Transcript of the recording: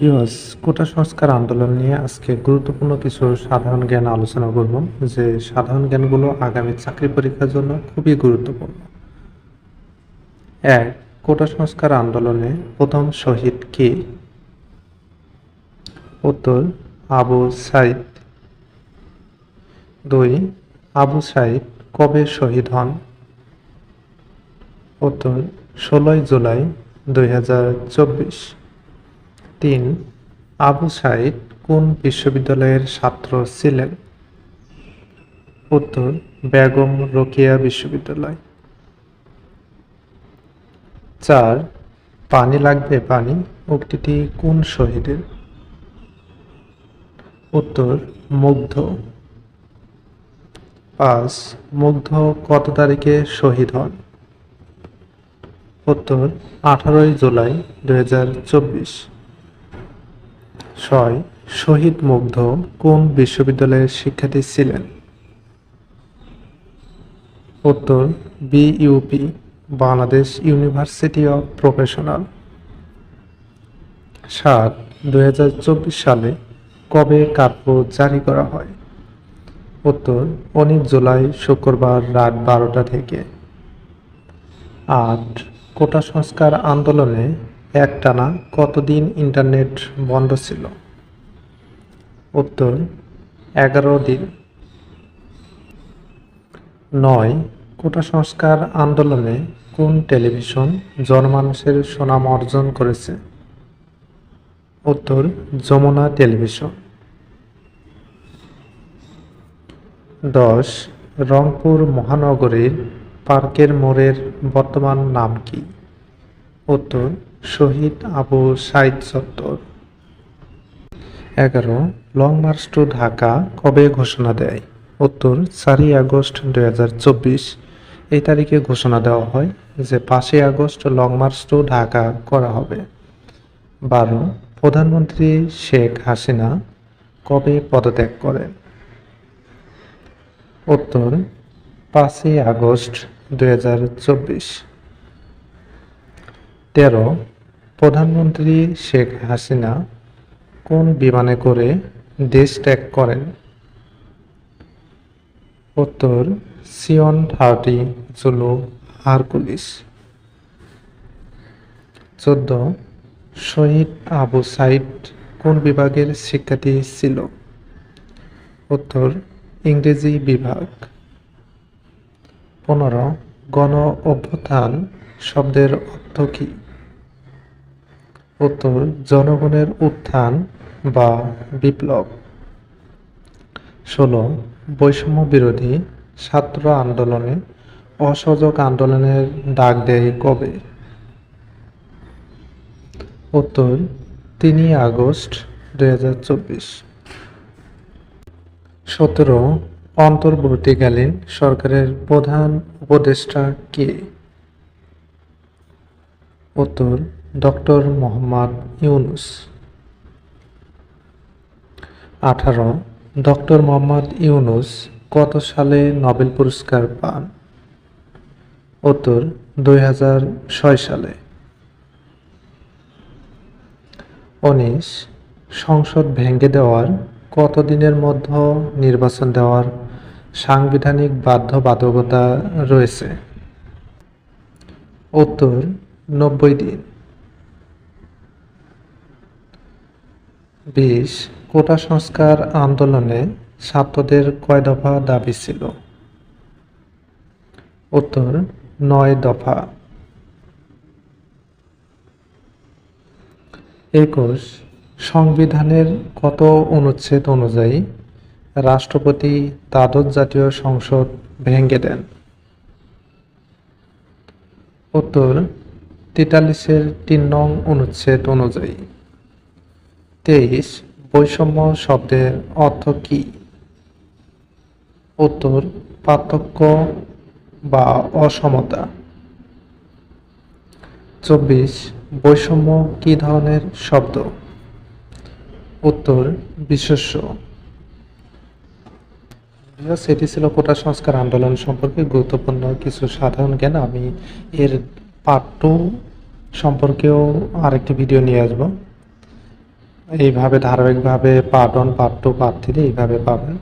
Viewers, কোটা সংস্কার আন্দোলন নিয়ে আজকে গুরুত্বপূর্ণ কিছু সাধারণ জ্ঞান আলোচনা করব, যে সাধারণ জ্ঞানগুলো আগামী চাকরি পরীক্ষার জন্য খুবই গুরুত্বপূর্ণ। এক, কোটা সংস্কার আন্দোলনে প্রথম শহীদ কে? উত্তর, আবু সাইদ। দুই, আবু সাইদ কবে শহীদ হন? উত্তর, ষোলোই জুলাই দুই হাজার চব্বিশ। তিন, আবু সাইদ কোন বিশ্ববিদ্যালয়ের ছাত্র ছিলেন? উত্তর, বেগম রোকেয়া বিশ্ববিদ্যালয়। চার, পানি লাগবে পানি, উক্তিটি কোন শহীদের? উত্তর, মুগ্ধ। পাঁচ, মুগ্ধ কত তারিখে শহীদ হন? উত্তর, আঠারোই জুলাই দু হাজার চব্বিশ। ছয় শহীদ মুগ্ধ কোন বিশ্ববিদ্যালয়ের শিক্ষার্থী ছিলেন? উত্তর, BUP, Bangladesh university of professional. সাত, দুই সালে কবে কার্পো জারি করা হয়? উত্তর, উনিশ জুলাই শুক্রবার রাত বারোটা থেকে। আট, কোটা সংস্কার আন্দোলনে একটানা কতদিন ইন্টারনেট বন্ধ ছিল? উত্তর, এগারো দিন। নয়, কোটা সংস্কার আন্দোলনে কোন টেলিভিশন জনমানুষের সুনাম অর্জন করেছে? উত্তর, যমুনা টেলিভিশন। দশ, রংপুর মহানগরীর পার্কের মোড়ের বর্তমান নাম কি? উত্তর শহীদ আবু সাইদ চত্বর এগারো, লং মার্চ টু ঢাকা কবে ঘোষণা দেয়? উত্তর, চারই আগস্ট দুই হাজার চব্বিশ। এই তারিখে ঘোষণা দেওয়া হয় যে পাঁচই August long march to Dhaka করা হবে। বারো, প্রধানমন্ত্রী শেখ হাসিনা কবে পদত্যাগ করেন? উত্তর, পাঁচই আগস্ট দুই তেরো প্রধানমন্ত্রী শেখ হাসিনা কোন বিমানে করে দেশ ত্যাগ করেন? উত্তর, সিয়ন থার্টি জুলু, হারকুলিস। চোদ্দ, শহীদ আবু সাইদ কোন বিভাগের শিক্ষার্থী ছিল? উত্তর, ইংরেজি বিভাগ। পনেরো, গণ অভ্যুত্থান শব্দের অর্থ কী? উত্তর, জনগণের উত্থান বা বিপ্লব। ষোলো বৈষম্য বিরোধী ছাত্র আন্দোলনে অসহযোগ আন্দোলনের ডাক দেয় কবে? উত্তর, তিনই আগস্ট দুই হাজার চব্বিশ। সতেরো, অন্তর্বর্তীকালীন সরকারের প্রধান উপদেষ্টা কে? উত্তর ডক্টর মোহাম্মদ ইউনুস। আঠারো, ডক্টর মোহাম্মদ ইউনুস কত সালে নোবেল পুরস্কার পান? উত্তর, দুই হাজার ছয় সালে। উনিশ, সংসদ ভেঙে দেওয়ার কতদিনের মধ্যে নির্বাচন দেওয়ার সাংবিধানিক বাধ্যবাধকতা রয়েছে? উত্তর, নব্বই দিন। বিশ, কোটা সংস্কার আন্দোলনে ছাত্রদের কয় দফা দাবি ছিল? উত্তর, নয় দফা। একুশ, সংবিধানের কত অনুচ্ছেদ অনুযায়ী রাষ্ট্রপতি দ্বাদশ জাতীয় সংসদ ভেঙে দেন? উত্তর, তেতাল্লিশের তিন নং অনুচ্ছেদ অনুযায়ী। তেইশ বৈষম্য শব্দের অর্থ কি? উত্তর পার্থক্য বা অসমতা। চব্বিশ বৈষম্য কি ধরনের শব্দ? উত্তর বিশ্বস্য। ভিউয়ার্স, এটি ছিল কোটা সংস্কার আন্দোলন সম্পর্কে গুরুত্বপূর্ণ কিছু সাধারণ জ্ঞান। আমি এর টু সম্পর্কেও আরেকটি ভিডিও নিয়ে আসব। এইভাবে ধারাবাহিকভাবে part one part two part three এইভাবে পাবেন।